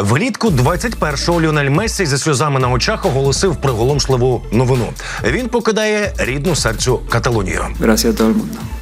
Влітку 21-го Ліонель Мессі зі сльозами на очах оголосив приголомшливу новину. Він покидає рідну серцю Каталонію. Todo mundo.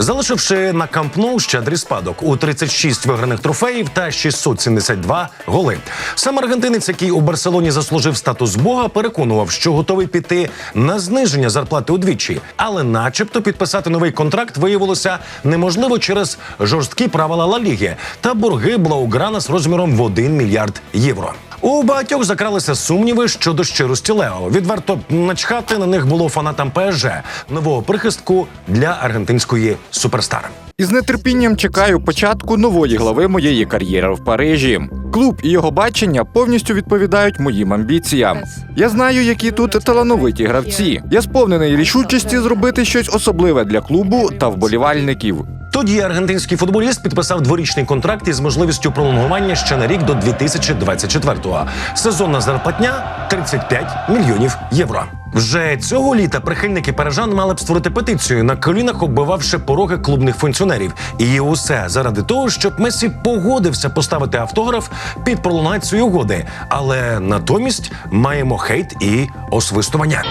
Залишивши на Камп Ноу щедрий спадок у 36 виграних трофеїв та 672 голи. Сам аргентинець, який у Барселоні заслужив статус бога, переконував, що готовий піти на зниження зарплати удвічі, але, начебто, підписати новий контракт виявилося неможливо через жорсткі правила Ла Ліги та борги Блауграна з розміром в 1 мільярд євро. У багатьох закралися сумніви щодо щирості Лео. Відверто начхати на них було фанатам ПСЖ нового прихистку для аргентинської суперстари. Із нетерпінням чекаю початку нової глави моєї кар'єри в Парижі. Клуб і його бачення повністю відповідають моїм амбіціям. Я знаю, які тут талановиті гравці. Я сповнений рішучості зробити щось особливе для клубу та вболівальників. Тоді аргентинський футболіст підписав дворічний контракт із можливістю пролонгування ще на рік до 2024-го. Сезонна зарплатня 35 мільйонів євро. Вже цього літа прихильники парижан мали б створити петицію на колінах, оббивавши пороги клубних функціонерів. І усе заради того, щоб Месі погодився поставити автограф під пролонгацію угоди. Але натомість маємо хейт і освистування.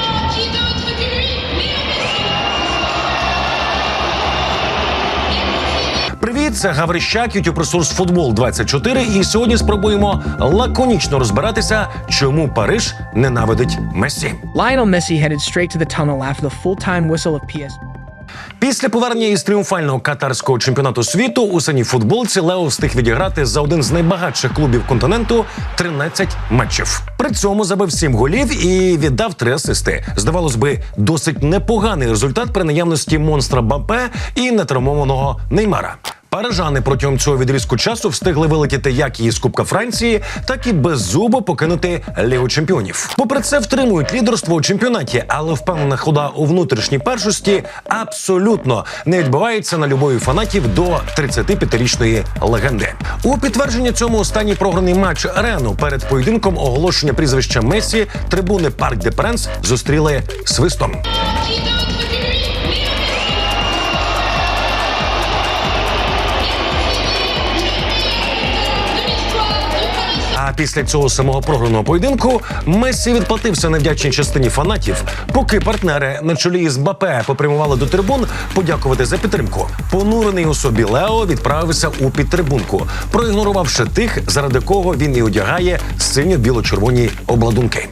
Привіт, це Гаврищак, ютуб ресурс Футбол 24 І сьогодні спробуємо лаконічно розбиратися, чому Париж ненавидить Месі. Lionel Messi headed straight to the tunnel after the full-time whistle of PSG. Після повернення із тріумфального катарського чемпіонату світу у синій футболці Лео встиг відіграти за один з найбагатших клубів континенту 13 матчів. При цьому забив 7 голів і віддав 3 асисти. Здавалось би, досить непоганий результат при наявності монстра Бапе і нетравмованого Неймара. Парижани протягом цього відрізку часу встигли вилетіти як із Кубка Франції, так і беззубо покинути Лігу Чемпіонів. Попри це, втримують лідерство у чемпіонаті, але впевнена хода у внутрішній першості абсолютно не відбувається на любові фанатів до 35-річної легенди. У підтвердження цьому останній програний матч Рену перед поєдинком оголошення прізвища Месі трибуни Парк де Пренс зустріли свистом. А після цього самого програного поєдинку Мессі відплатився невдячній частині фанатів, поки партнери на чолі із Бапе попрямували до трибун подякувати за підтримку. Понурений у собі Лео відправився у підтрибунку, проігнорувавши тих, заради кого він і одягає синьо-біло-червоні обладунки.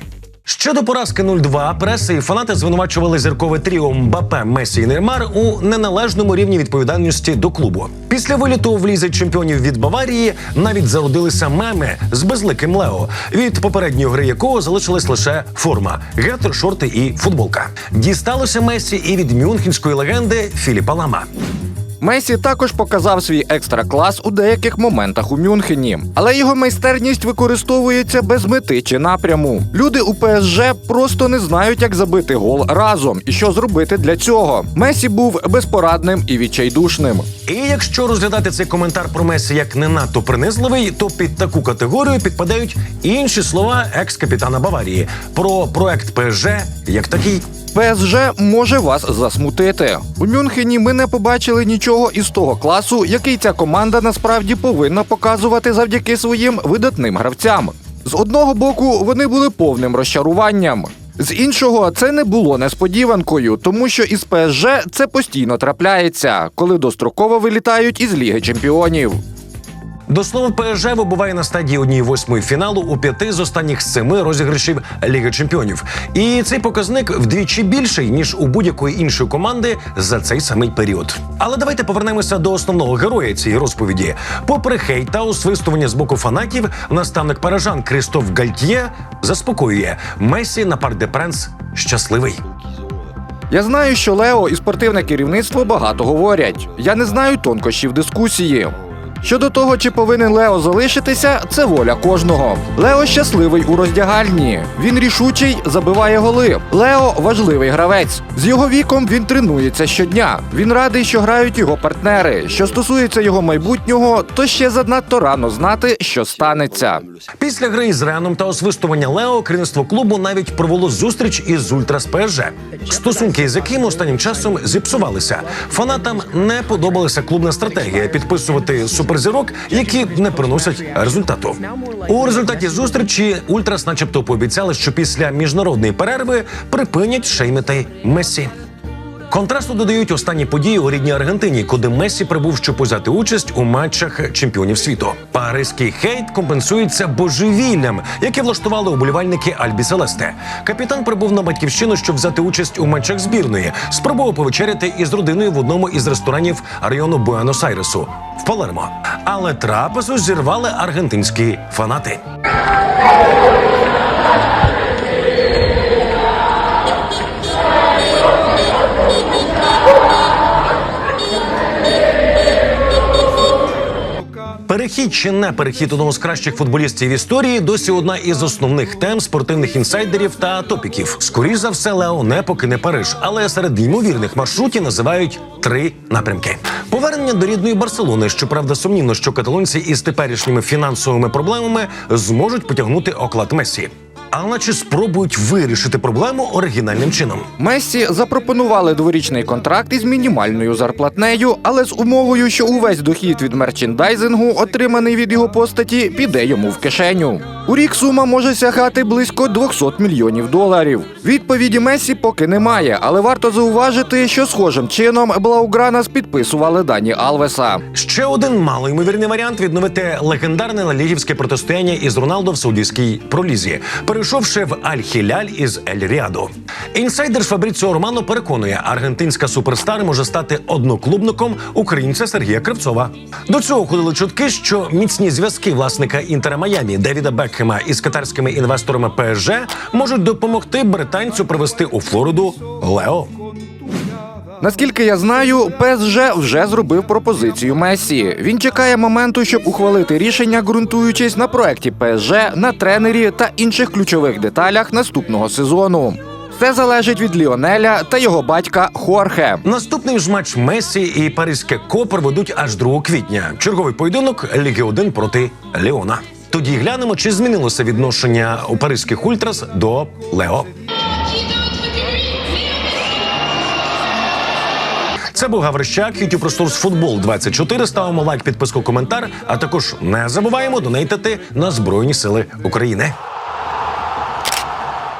Щодо поразки 0-2, преса і фанати звинувачували зіркове тріо Мбапе, Месі і Неймар у неналежному рівні відповідальності до клубу. Після виліту в лізі чемпіонів від Баварії навіть зародилися меми з безликим Лео, від попередньої гри якого залишилась лише форма, гетер, шорти і футболка. Дісталося Месі і від мюнхенської легенди Філіпа Лама. Месі також показав свій екстра клас у деяких моментах у Мюнхені, але його майстерність використовується без мети чи напряму. Люди у ПСЖ просто не знають, як забити гол разом і що зробити для цього. Месі був безпорадним і відчайдушним. І якщо розглядати цей коментар про Месі як не надто принизливий, то під таку категорію підпадають інші слова екс-капітана Баварії про проект ПСЖ як такий. ПСЖ може вас засмутити. У Мюнхені ми не побачили нічого із того класу, який ця команда насправді повинна показувати завдяки своїм видатним гравцям. З одного боку, вони були повним розчаруванням. З іншого, це не було несподіванкою, тому що із ПСЖ це постійно трапляється, коли достроково вилітають із Ліги Чемпіонів. До слова, ПСЖ вибуває на стадії 1-8 фіналу у п'яти з останніх семи розіграшів Ліги Чемпіонів. І цей показник вдвічі більший ніж у будь-якої іншої команди за цей самий період. Але давайте повернемося до основного героя цієї розповіді. Попри хейт та освистування з боку фанатів, наставник парижан Кристоф Гальтьє заспокоює Месі на Парк де Пренс щасливий. Я знаю, що Лео і спортивне керівництво багато говорять. Я не знаю тонкощів дискусії. Щодо того, чи повинен Лео залишитися, це воля кожного. Лео щасливий у роздягальні. Він рішучий, забиває голи. Лео важливий гравець. З його віком він тренується щодня. Він радий, що грають його партнери. Що стосується його майбутнього, то ще занадто рано знати, що станеться. Після гри з Реаном та освистування Лео керівництво клубу навіть провело зустріч із Ультрас ПСЖ, стосунки з яким останнім часом зіпсувалися. Фанатам не подобалася клубна стратегія підписувати суперзірок, які не приносять результату. У результаті зустрічі Ультрас, начебто, пообіцяли, що після міжнародної перерви припинять шеймити Мессі. Контрасту додають останні події у рідній Аргентині, куди Месі прибув, щоб взяти участь у матчах чемпіонів світу. Паризький хейт компенсується божевіллям, яке влаштували уболівальники Альбі Селесте. Капітан прибув на батьківщину, щоб взяти участь у матчах збірної. Спробував повечеряти із родиною в одному із ресторанів району Буенос-Айресу в Палермо. Але трапезу зірвали аргентинські фанати. Перехід чи не перехід одного з кращих футболістів історії досі одна із основних тем спортивних інсайдерів та топіків. Скоріше за все, Лео не покине Париж, але серед ймовірних маршрутів називають три напрямки: повернення до рідної Барселони. Щоправда, сумнівно, що каталонці із теперішніми фінансовими проблемами зможуть потягнути оклад Месі. Але чи спробують вирішити проблему оригінальним чином? Мессі запропонували дворічний контракт із мінімальною зарплатнею, але з умовою, що увесь дохід від мерчендайзингу, отриманий від його постаті, піде йому в кишеню. У рік сума може сягати близько 200 мільйонів доларів. Відповіді Месі поки немає, але варто зауважити, що схожим чином Блаугранас підписували дані Алвеса. Ще один малоймовірний варіант відновити легендарне лалігівське протистояння із Роналдо в саудівській пролізі, перейшовши в Аль-Хіляль із Ель-Ріаду. Інсайдер Фабріціо Романо переконує, аргентинська суперстар може стати одноклубником українця Сергія Кривцова. До цього ходили чутки, що міцні зв'язки власника інтера Майамі Девіда Бекхема із катарськими інвесторами ПСЖ можуть допомогти британцю привезти у Флориду Лео. Наскільки я знаю, ПСЖ вже зробив пропозицію Месі. Він чекає моменту, щоб ухвалити рішення, ґрунтуючись на проекті ПСЖ, на тренері та інших ключових деталях наступного сезону. Все залежить від Ліонеля та його батька Хорхе. Наступний ж матч Месі і Паризьке ко проведуть аж 2 квітня. Черговий поєдинок Ліги 1 проти Леона. Тоді глянемо, чи змінилося відношення у паризьких ультрас до Лео. Це був Гаврищак, Ютуб Ресурс Футбол 24. Ставимо лайк, підписку, коментар. А також не забуваємо донейтити на Збройні Сили України.